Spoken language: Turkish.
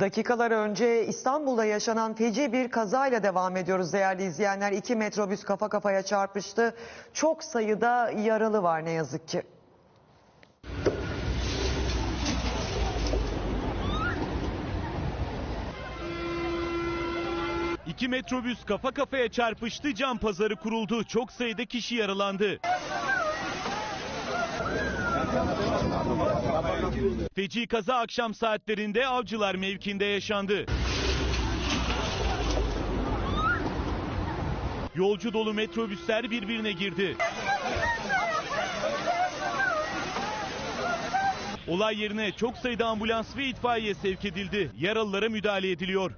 Dakikalar önce İstanbul'da yaşanan feci bir kazayla devam ediyoruz değerli izleyenler. İki metrobüs kafa kafaya çarpıştı. Çok sayıda yaralı var ne yazık ki. İki metrobüs kafa kafaya çarpıştı, cam pazarı kuruldu. Çok sayıda kişi yaralandı. Feci kaza akşam saatlerinde Avcılar mevkinde yaşandı. Yolcu dolu metrobüsler birbirine girdi. Olay yerine çok sayıda ambulans ve itfaiye sevk edildi. Yaralılara müdahale ediliyor.